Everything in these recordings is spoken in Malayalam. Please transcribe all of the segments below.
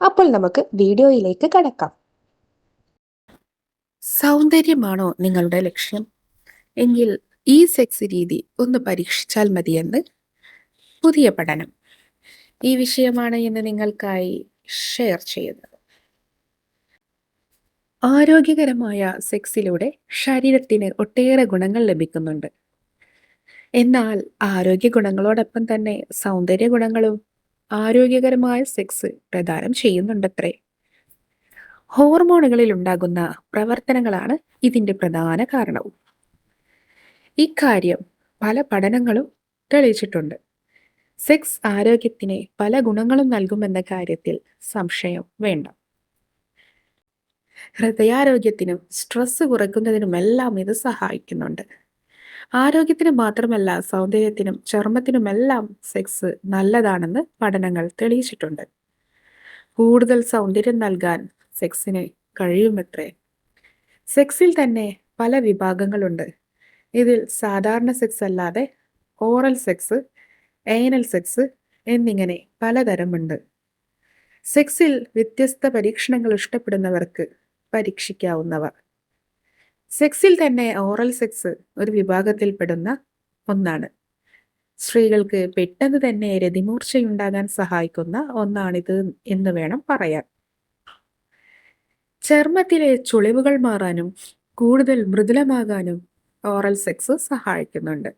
അപ്പോൾ നമുക്ക് വീഡിയോയിലേക്ക് കടക്കാം. സൗന്ദര്യമാണോ നിങ്ങളുടെ ലക്ഷ്യം? എങ്കിൽ ഈ സെക്സ് രീതി ഒന്ന് പരീക്ഷിച്ചാൽ മതിയെന്ന് പുതിയ പഠനം. ഈ വിഷയമാണ് ഇന്ന് നിങ്ങൾക്കായി ഷെയർ ചെയ്യുന്നത്. ആരോഗ്യകരമായ സെക്സിലൂടെ ശരീരത്തിന് ഒട്ടേറെ ഗുണങ്ങൾ ലഭിക്കുന്നുണ്ട്. എന്നാൽ ആരോഗ്യ ഗുണങ്ങളോടൊപ്പം തന്നെ സൗന്ദര്യ ഗുണങ്ങളും ആരോഗ്യകരമായ സെക്സ് പ്രദാനം ചെയ്യുന്നുണ്ടത്രേ. ഹോർമോണുകളിൽ ഉണ്ടാകുന്ന പ്രവർത്തനങ്ങളാണ് ഇതിന്റെ പ്രധാന കാരണവും. ഇക്കാര്യം പല പഠനങ്ങളും തെളിയിച്ചിട്ടുണ്ട്. സെക്സ് ആരോഗ്യത്തിന് പല ഗുണങ്ങളും നൽകുമെന്ന കാര്യത്തിൽ സംശയം വേണ്ട. ഹൃദയാരോഗ്യത്തിനും സ്ട്രെസ് കുറയ്ക്കുന്നതിനുമെല്ലാം ഇത് സഹായിക്കുന്നുണ്ട്. ആരോഗ്യത്തിന് മാത്രമല്ല സൗന്ദര്യത്തിനും ചർമ്മത്തിനുമെല്ലാം സെക്സ് നല്ലതാണെന്ന് പഠനങ്ങൾ തെളിയിച്ചിട്ടുണ്ട്. കൂടുതൽ സൗന്ദര്യം നൽകാൻ സെക്സിന് കഴിയുമത്രേ. സെക്സിൽ തന്നെ പല വിഭാഗങ്ങളുണ്ട്. ഇതിൽ സാധാരണ സെക്സ് അല്ലാതെ ഓറൽ സെക്സ് ഏനൽ സെക്സ് എന്നിങ്ങനെ പലതരമുണ്ട്. സെക്സിൽ വ്യത്യസ്ത പരീക്ഷണങ്ങൾ ഇഷ്ടപ്പെടുന്നവർക്ക് പരീക്ഷിക്കാവുന്നവ. സെക്സിൽ തന്നെ ഓറൽ സെക്സ് ഒരു വിഭാഗത്തിൽപ്പെടുന്ന ഒന്നാണ്. സ്ത്രീകൾക്ക് പെട്ടെന്ന് തന്നെ രതിമൂർച്ചയുണ്ടാകാൻ സഹായിക്കുന്ന ഒന്നാണിത് എന്ന് വേണം പറയാൻ. ചർമ്മത്തിലെ ചുളിവുകൾ മാറാനും കൂടുതൽ മൃദുലമാകാനും ഓറൽ സെക്സ് സഹായിക്കുന്നുണ്ട്.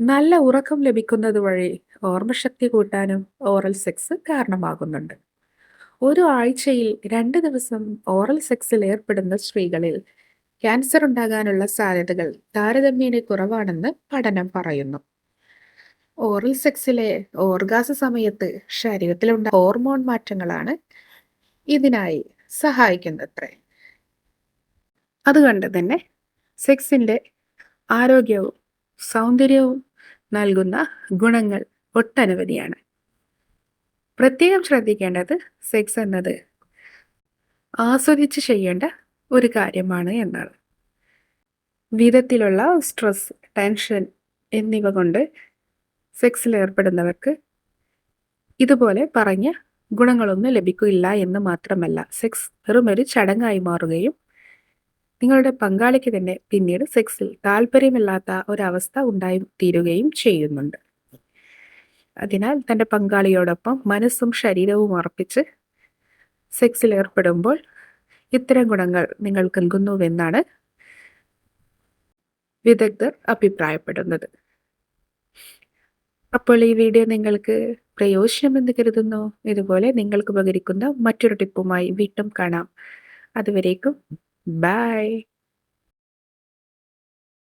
നല്ല ഉറക്കം ലഭിക്കുന്നത് വഴി ഓർമ്മശക്തി കൂട്ടാനും ഓറൽ സെക്സ് കാരണമാകുന്നുണ്ട്. ഒരു ആഴ്ചയിൽ രണ്ട് ദിവസം ഓറൽ സെക്സിൽ ഏർപ്പെടുന്ന സ്ത്രീകളിൽ ക്യാൻസർ ഉണ്ടാകാനുള്ള സാധ്യതകൾ താരതമ്യേന കുറവാണെന്ന് പഠനം പറയുന്നു. ഓറൽ സെക്സിലെ ഓർഗാസ സമയത്ത് ശരീരത്തിലുണ്ട ഹോർമോൺ മാറ്റങ്ങളാണ് ഇതിനായി സഹായിക്കുന്നത്രേ. അതുകൊണ്ട് തന്നെ സെക്സിന്റെ ആരോഗ്യവും സൗന്ദര്യവും നൽകുന്ന ഗുണങ്ങൾ ഒട്ടനവധിയാണ്. പ്രത്യേകം ശ്രദ്ധിക്കേണ്ടത് സെക്സ് എന്നത് ആസ്വദിച്ച് ചെയ്യേണ്ട ഒരു കാര്യമാണ് എന്നാണ്. വിധത്തിലുള്ള സ്ട്രെസ് ടെൻഷൻ എന്നിവ കൊണ്ട് സെക്സിൽ ഏർപ്പെടുന്നവർക്ക് ഇതുപോലെ പറഞ്ഞ ഗുണങ്ങളൊന്നും ലഭിക്കില്ല എന്ന് മാത്രമല്ല. സെക്സ് വെറുമൊരു ചടങ്ങായി മാറുകയും നിങ്ങളുടെ പങ്കാളിക്ക് തന്നെ പിന്നീട് സെക്സിൽ താല്പര്യമില്ലാത്ത ഒരവസ്ഥ ഉണ്ടായി തീരുകയും ചെയ്യുന്നുണ്ട്. അതിനാൽ തന്റെ പങ്കാളിയോടൊപ്പം മനസ്സും ശരീരവും അർപ്പിച്ച് സെക്സിൽ ഏർപ്പെടുമ്പോൾ ഇത്തരം ഗുണങ്ങൾ നിങ്ങൾക്ക് നൽകുന്നുവെന്നാണ് വിദഗ്ധർ അഭിപ്രായപ്പെടുന്നത്. അപ്പോൾ ഈ വീഡിയോ നിങ്ങൾക്ക് പ്രയോജനമെന്ന് കരുതുന്നു. ഇതുപോലെ നിങ്ങൾക്ക് ഉപകരിക്കുന്ന മറ്റൊരു ടിപ്പുമായി വീണ്ടും കാണാം. അതുവരേക്കും ബൈ.